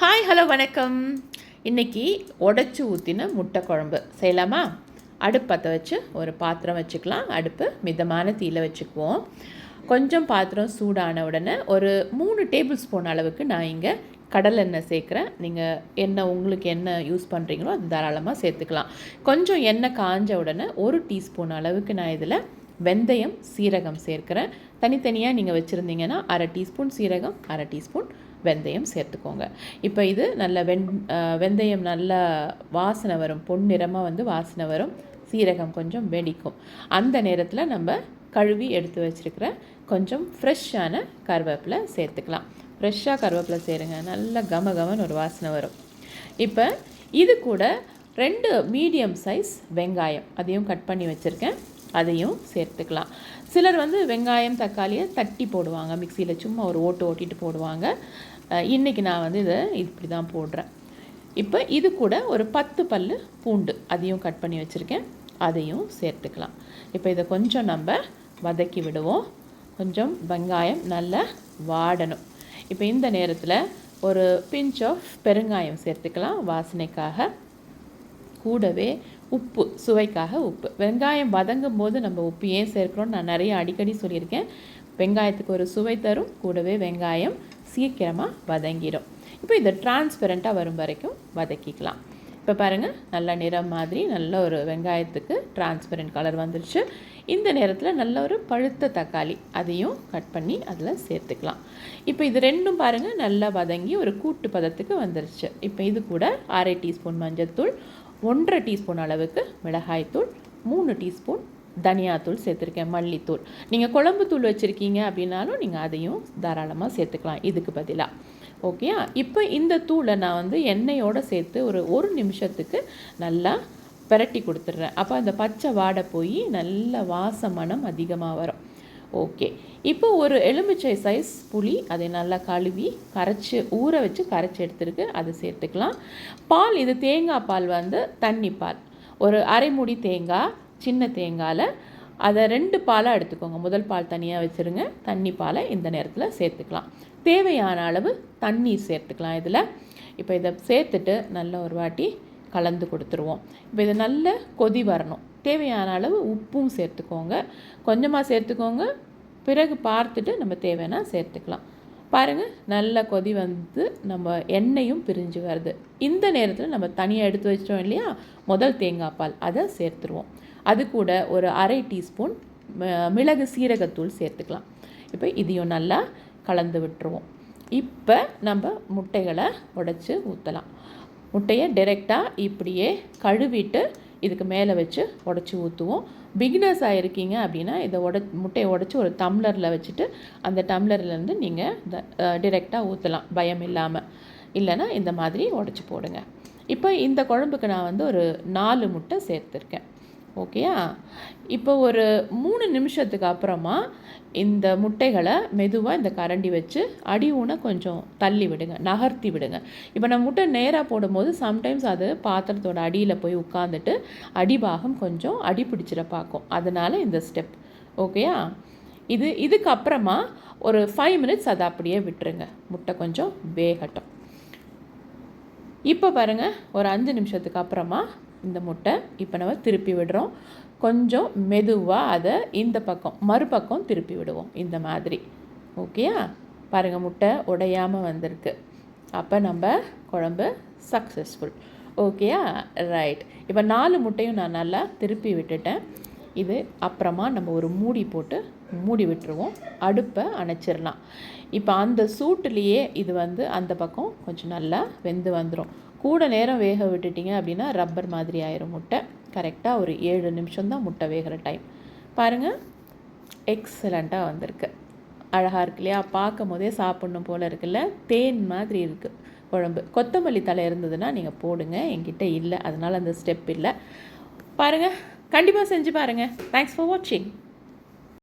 Hi hello வணக்கம். இன்னைக்கு உடச்சி ஊற்றின முட்டை குழம்பு. செய்யலாமா? அடுப்பு பற்ற வச்சு ஒரு பாத்திரம் வச்சுக்கலாம். அடுப்பு மிதமான தீயில் வச்சுக்குவோம். கொஞ்சம் பாத்திரம் சூடான உடனே ஒரு மூணு டேபிள் ஸ்பூன் அளவுக்கு நான் இங்கே கடலெண்ணெய் சேர்க்குறேன். நீங்கள் எண்ணெய் உங்களுக்கு என்ன யூஸ் பண்ணுறீங்களோ அது தாராளமாக சேர்த்துக்கலாம். கொஞ்சம் எண்ணெய் காஞ்ச உடனே ஒரு டீஸ்பூன் அளவுக்கு நான் இதில் வெந்தயம் சீரகம் சேர்க்குறேன். தனித்தனியாக நீங்கள் வச்சுருந்தீங்கன்னா அரை டீஸ்பூன் சீரகம் அரை டீஸ்பூன் வெந்தயம் சேர்த்துக்கோங்க. இப்போ இது நல்ல வெண் வெந்தயம் நல்லா வாசனை வரும். பொன்னிறமாக வந்து வாசனை வரும். சீரகம் கொஞ்சம் வெடிக்கும். அந்த நேரத்தில் நம்ம கழுவி எடுத்து வச்சிருக்கிற கொஞ்சம் ஃப்ரெஷ்ஷான கருவேப்பிலை சேர்த்துக்கலாம். ஃப்ரெஷ்ஷாக கருவேப்பிலை சேருங்க. நல்ல கம கமன்னு ஒரு வாசனை வரும். இப்போ இது கூட ரெண்டு மீடியம் சைஸ் வெங்காயம் அதையும் கட் பண்ணி வச்சுருக்கேன். அதையும் சேர்த்துக்கலாம். சிலர் வந்து வெங்காயம் தக்காளியை தட்டி போடுவாங்க. மிக்சியில் சும்மா ஒரு ஓட்டு ஓட்டிட்டு போடுவாங்க. இன்றைக்கி நான் வந்து இதை இப்படி தான் போடுறேன். இப்போ இது கூட ஒரு பத்து பல் பூண்டு அதையும் கட் பண்ணி வச்சுருக்கேன். அதையும் சேர்த்துக்கலாம். இப்போ இதை கொஞ்சம் நம்ம வதக்கி விடுவோம். கொஞ்சம் வெங்காயம் நல்லா வாடணும். இப்போ இந்த நேரத்தில் ஒரு பிஞ்ச் ஆஃப் பெருங்காயம் சேர்த்துக்கலாம். வாசனைக்காக. கூடவே உப்பு சுவைக்காக உப்பு. வெங்காயம் வதங்கும் போது நம்ம உப்பு ஏன் சேர்க்குறோம் நான் நிறைய அடிக்கடி சொல்லியிருக்கேன். வெங்காயத்துக்கு ஒரு சுவை தரும். கூடவே வெங்காயம் சீக்கிரமாக வதங்கிடும். இப்போ இதை டிரான்ஸ்பெரண்ட்டாக வரும் வரைக்கும் வதக்கிக்கலாம். இப்போ பாருங்கள் நல்ல நிறம் மாதிரி நல்ல ஒரு வெங்காயத்துக்கு டிரான்ஸ்பெரண்ட் கலர் வந்துருச்சு. இந்த நேரத்தில் நல்ல ஒரு பழுத்த தக்காளி அதையும் கட் பண்ணி அதில் சேர்த்துக்கலாம். இப்போ இது ரெண்டும் பாருங்கள் நல்லா வதங்கி ஒரு கூட்டு பதத்துக்கு வந்துருச்சு. இப்போ இது கூட அரை டீஸ்பூன் மஞ்சள்தூள் ஒன்றரை டீஸ்பூன் அளவுக்கு மிளகாய்த்தூள் மூணு டீஸ்பூன் தனியாத்தூள் சேர்த்துருக்கேன் மல்லித்தூள். நீங்கள் குழம்பு தூள் வச்சுருக்கீங்க அப்படின்னாலும் நீங்கள் அதையும் தாராளமாக சேர்த்துக்கலாம். இதுக்கு பதிலாக ஓகேயா இப்போ இந்த தூளை நான் வந்து எண்ணெயோடு சேர்த்து ஒரு ஒரு நிமிஷத்துக்கு நல்லா பிரட்டி கொடுத்துட்றேன். அப்போ அந்த பச்சை வாடை போய் நல்ல வாச மணம் அதிகமாக வரும். ஓகே இப்போ ஒரு எலுமிச்சை சைஸ் புளி அதை நல்லா கழுவி கரைச்சி ஊற வச்சு கரைச்சி எடுத்துருக்கு அதை சேர்த்துக்கலாம். பால் இது தேங்காய் பால் வந்து தண்ணி பால். ஒரு அரை மூடி தேங்காய் சின்ன தேங்காயில் அதை ரெண்டு பாலாக எடுத்துக்கோங்க. முதல் பால் தனியாக வச்சுருங்க. தண்ணி பாலை இந்த நேரத்தில் சேர்த்துக்கலாம். தேவையான அளவு தண்ணீர் சேர்த்துக்கலாம் இதில். இப்போ இதை சேர்த்துட்டு நல்ல ஒரு வாட்டி கலந்து கொடுத்துருவோம். இப்போ இது நல்ல கொதி வரணும். தேவையான அளவு உப்பும் சேர்த்துக்கோங்க. கொஞ்சமாக சேர்த்துக்கோங்க. பிறகு பார்த்துட்டு நம்ம தேவைன்னா சேர்த்துக்கலாம். பாருங்கள் நல்ல கொதி வந்து நம்ம எண்ணெயும் பிரிஞ்சு வருது. இந்த நேரத்தில் நம்ம தனியாக எடுத்து வச்சிட்டோம் இல்லையா? முதல் தேங்காய் பால் அதை சேர்த்துருவோம். அது கூட ஒரு அரை டீஸ்பூன் ம- மிளகு சீரகத்தூள் சேர்த்துக்கலாம். இப்போ இதையும் நல்லா கலந்து விட்டுருவோம். இப்போ நம்ம முட்டைகளை உடச்சி ஊற்றலாம் முட்டையை டைரெக்டாக இப்படியே கழுவிட்டு இதுக்கு மேலே வச்சு உடச்சி ஊற்றுவோம். பிகினர்ஸ் ஆகிருக்கீங்க அப்படின்னா இதை உட முட்டையை உடச்சி ஒரு டம்ளரில் வச்சுட்டு அந்த டம்ளர்லேருந்து நீங்கள் டிரெக்டாக ஊற்றலாம் பயம் இல்லாமல் இல்லைன்னா இந்த மாதிரி உடச்சி போடுங்க. இப்போ இந்த குழம்புக்கு நான் வந்து ஒரு நாலு முட்டை சேர்த்துருக்கேன். ஓகேயா? இப்போ ஒரு மூணு நிமிஷத்துக்கு அப்புறமா இந்த முட்டைகளை மெதுவாக இந்த கரண்டி வச்சு அடி ஊனை கொஞ்சம் தள்ளி விடுங்க நகர்த்தி விடுங்க. இப்போ நம்ம முட்டை நேராக போடும்போது சம்டைம்ஸ் அது பாத்திரத்தோட அடியில் போய் உட்காந்துட்டு அடிபாகம் கொஞ்சம் அடி பிடிச்சிட பார்க்கும். அதனால் இந்த ஸ்டெப் ஓகேயா? இது இதுக்கப்புறமா ஒரு ஃபைவ் மினிட்ஸ் அதை அப்படியே விட்டுருங்க. முட்டை கொஞ்சம் வேகட்டும். இப்போ பாருங்கள் ஒரு அஞ்சு நிமிஷத்துக்கு அப்புறமா இந்த முட்டை இப்போ நம்ம திருப்பி விடுறோம். கொஞ்சம் மெதுவாக அதை இந்த பக்கம் மறுபக்கம் திருப்பி விடுவோம். இந்த மாதிரி. ஓகேயா? பாருங்கள் முட்டை உடையாமல் வந்திருக்கு. அப்போ நம்ம குழம்பு சக்ஸஸ்ஃபுல் ஓகேயா? ரைட் இப்போ நாலு முட்டையும் நான் நல்லா திருப்பி விட்டுட்டேன். இது அப்புறமா நம்ம ஒரு மூடி போட்டு மூடி விட்டுருவோம். அடுப்பை அணைச்சிடலாம். இப்போ அந்த சூட்டுலேயே இது வந்து அந்த பக்கம் கொஞ்சம் நல்லா வெந்து வந்துடும் கூட நேரம் வேக விட்டுட்டீங்க அப்படின்னா ரப்பர் மாதிரி ஆயிரும் முட்டை. கரெக்டாக ஒரு ஏழு நிமிஷம் தான் முட்டை வேகிற டைம். பாருங்கள் எக்ஸலண்ட்டாக வந்திருக்கு. அழகாக இருக்கு இல்லையா? பார்க்கும் போதே சாப்பிட்ணும் போல் இருக்குல்ல? தேன் மாதிரி இருக்குது குழம்பு. கொத்தமல்லி தலை இருந்ததுன்னா நீங்கள் போடுங்க. என்கிட்ட இல்லை. அதனால் அந்த ஸ்டெப் இல்லை. பாருங்கள் கண்டிப்பாக செஞ்சு பாருங்கள் தேங்க்ஸ் ஃபார் வாட்சிங்